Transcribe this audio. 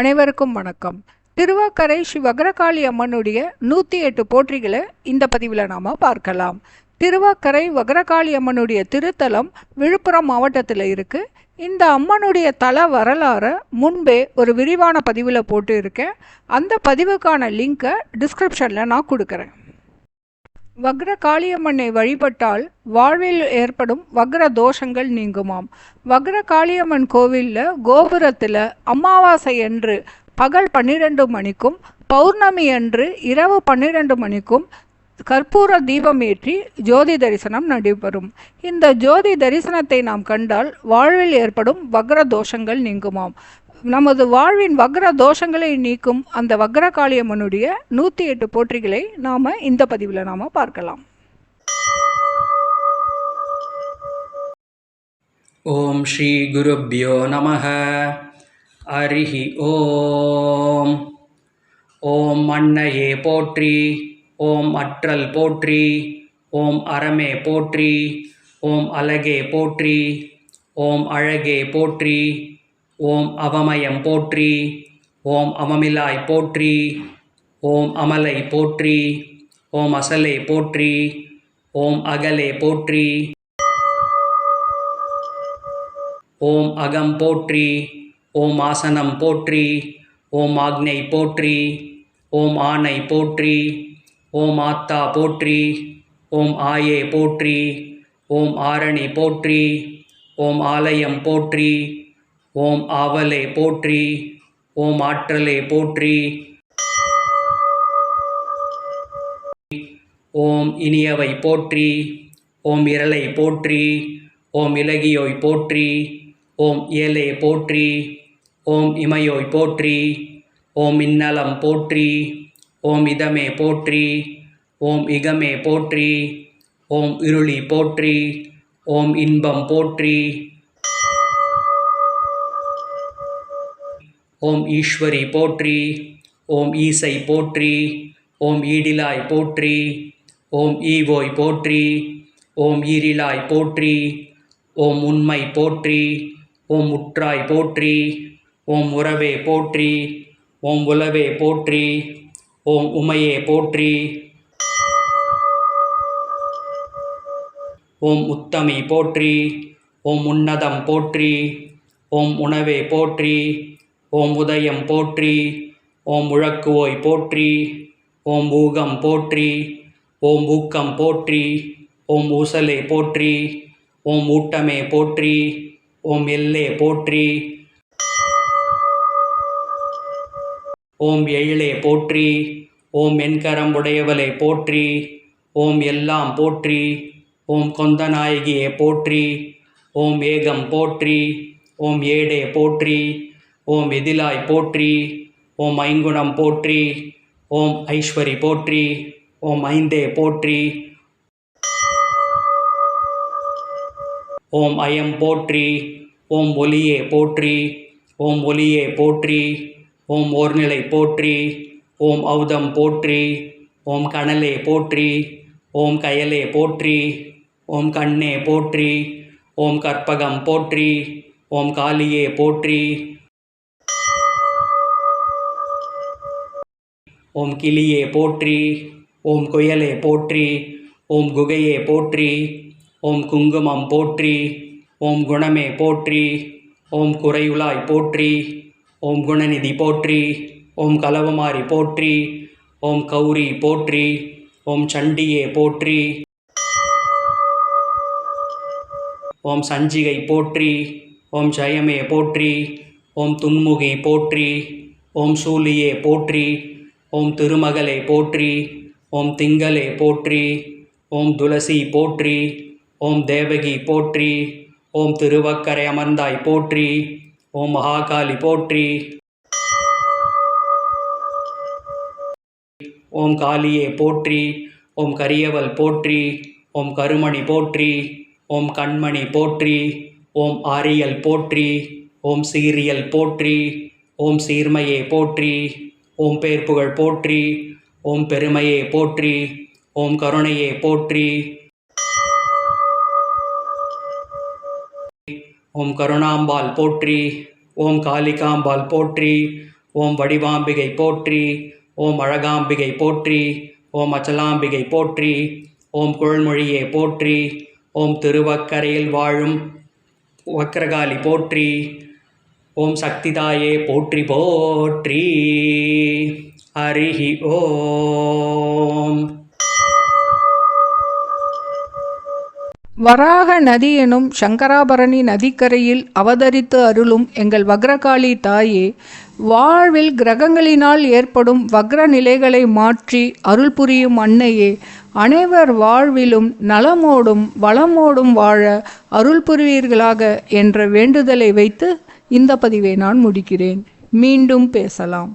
அனைவருக்கும் வணக்கம். திருவாக்கரை ஸ்ரீ வக்ரகாளி அம்மனுடைய நூற்றி எட்டு போற்றிகளை இந்த பதிவில் நாம் பார்க்கலாம். திருவாக்கரை வக்ரகாளி அம்மனுடைய திருத்தலம் விழுப்புரம் மாவட்டத்தில் இருக்குது இந்த அம்மனுடைய தல வரலாறை முன்பே ஒரு விரிவான பதிவில் போட்டு இருக்கேன் அந்த பதிவுக்கான லிங்கை டிஸ்கிரிப்ஷனில் நான் கொடுக்குறேன். வக்ர காளியம்மனை வழிபட்டால் வாழ்வில் ஏற்படும் வக்ர தோஷங்கள் நீங்குமாம். வக்ர காளியம்மன் கோவிலில் கோபுரத்தில் அமாவாசை அன்று பகல் பன்னிரெண்டு மணிக்கும் பௌர்ணமி அன்று இரவு பன்னிரெண்டு மணிக்கும் கற்பூர தீபம் ஏற்றி ஜோதி தரிசனம் நடைபெறும். இந்த ஜோதி தரிசனத்தை நாம் கண்டால் வாழ்வில் ஏற்படும் வக்ர தோஷங்கள் நீங்குமாம். நமது வாழ்வின் வக்ர தோஷங்களை நீக்கும் அந்த வக்ர காளியம்மனுடைய நூற்றி எட்டு போற்றிகளை நாம் இந்த பதிவில் நாம் பார்க்கலாம். ஓம் ஸ்ரீ குருப்பியோ நம அரிஹி ஓம். ஓம் அன்னையே போற்றி ஓம் அற்றல் போற்றி ஓம் அறமே போற்றி ஓம் அழகே போற்றி ஓம் அழகே போற்றி ஓம் அவமயம் போற்றி ஓம் அமமிலாய் போற்றி ஓம் அமலை போற்றி ஓம் அசலை போற்றி ஓம் அகலே போற்றி ஓம் அகம் போற்றி ஓம் ஆசனம் போற்றி ஓம் ஆக்னை போற்றி ஓம் ஆணை போற்றி ஓம் ஆத்தா போற்றி ஓம் ஆயே போற்றி ஓம் ஆரணி போற்றி ஓம் ஆலயம் போற்றி ஓம் ஆவலே போற்றி ஓம் ஆற்றலே போற்றி ஓம் இனியவை போற்றி ஓம் இரலை போற்றி ஓம் இலகியோய் போற்றி ஓம் ஏலே போற்றி ஓம் இமையோய் போற்றி ஓம் இன்னலம் போற்றி ஓம் இதமே போற்றி ஓம் இகமே போற்றி ஓம் இருளி போற்றி ஓம் இன்பம் போற்றி ஓம் ஈஸ்வரி போற்றி ஓம் ஈசை போற்றி ஓம் ஈடிலாய் போற்றி ஓம் ஈவோய் போற்றி ஓம் ஈரிலாய் போற்றி ஓம் உண்மை போற்றி ஓம் முற்றாய் போற்றி ஓம் உறவே போற்றி ஓம் உலவே போற்றி ஓம் உமையே போற்றி ஓம் உத்தமி போற்றி ஓம் உன்னதம் போற்றி ஓம் உணவே போற்றி ஓம் உதயம் போற்றி ஓம் முழக்குவோய் போற்றி ஓம் ஊகம் போற்றி ஓம் ஊக்கம் போற்றி ஓம் ஊசலே போற்றி ஓம் ஊட்டமே போற்றி ஓம் எல்லே போற்றி ஓம் எழிலே போற்றி ஓம் என்கரம்புடையவளே போற்றி ஓம் எல்லாம் போற்றி ஓம் கொந்தநாயகியே போற்றி ஓம் ஏகம் போற்றி ஓம் ஏடே போற்றி ஓம் எதிலாய் போற்றி ஓம் ஐங்குணம் போற்றி ஓம் ஐஸ்வரி போற்றி ஓம் ஐந்தே போற்றி ஓம் அயம் போற்றி ஓம் ஒலியே போற்றி ஓம் ஒலியே போற்றி ஓம் ஓர்நிலை போற்றி ஓம் ஔதம் போற்றி ஓம் கணலே போற்றி ஓம் கயலே போற்றி ஓம் கண்ணே போற்றி ஓம் கற்பகம் போற்றி ஓம் காளியே போற்றி ஓம் கிளியே போற்றி ஓம் குயலே போற்றி ஓம் குகையே போற்றி ஓம் குங்குமம் போற்றி ஓம் குணமே போற்றி ஓம் குறையுலாய் போற்றி ஓம் குணநிதி போற்றி ஓம் கலவமாரி போற்றி ஓம் கௌரி போற்றி ஓம் சண்டியே போற்றி ஓம் சஞ்சிகை போற்றி ஓம் ஜெயமே போற்றி ஓம் துன்முகி போற்றி ஓம் சூலியே போற்றி ஓம் திருமகளே போற்றி ஓம் திங்களே போற்றி ஓம் துளசி போற்றி ஓம் தேவகி போற்றி ஓம் திருவக்கரை அமர்ந்தாய் போற்றி ஓம் மகாகாளி போற்றி ஓம் காளியே போற்றி ஓம் கரியவல் போற்றி ஓம் கருமணி போற்றி ஓம் கண்மணி போற்றி ஓம் ஆரியல் போற்றி ஓம் சீரியல் போற்றி ஓம் சீர்மையே போற்றி ஓம் பேர்ப்புகழ் போற்றி ஓம் பெருமையே போற்றி ஓம் கருணையே போற்றி. ஓம் கருணாம்பால் போற்றி ஓம் காளிகாம்பால் போற்றி ஓம் வடிவாம்பிகை போற்றி ஓம் அழகாம்பிகை போற்றி ஓம் அச்சலாம்பிகை போற்றி ஓம் குழல்மொழியே போற்றி ஓம் திருவக்கரையில் வாழும் வக்கரகாலி போற்றி ஓம் சக்திதாயே போற்றி போற்றி. ஹரிஹி ஓம். வராக நதி எனும் சங்கராபரணி நதிக்கரையில் அவதரித்து அருளும் எங்கள் வக்ரகாளி தாயே வாழ்வில் கிரகங்களினால் ஏற்படும் வக்ர நிலைகளை மாற்றி அருள் புரியும் அன்னையே அனைவர் வாழ்விலும் நலமோடும் வளமோடும் வாழ அருள் புரிவீர்களாக என்ற வேண்டுதலை வைத்து இந்த பதிவை நான் முடிக்கிறேன். மீண்டும் பேசலாம்.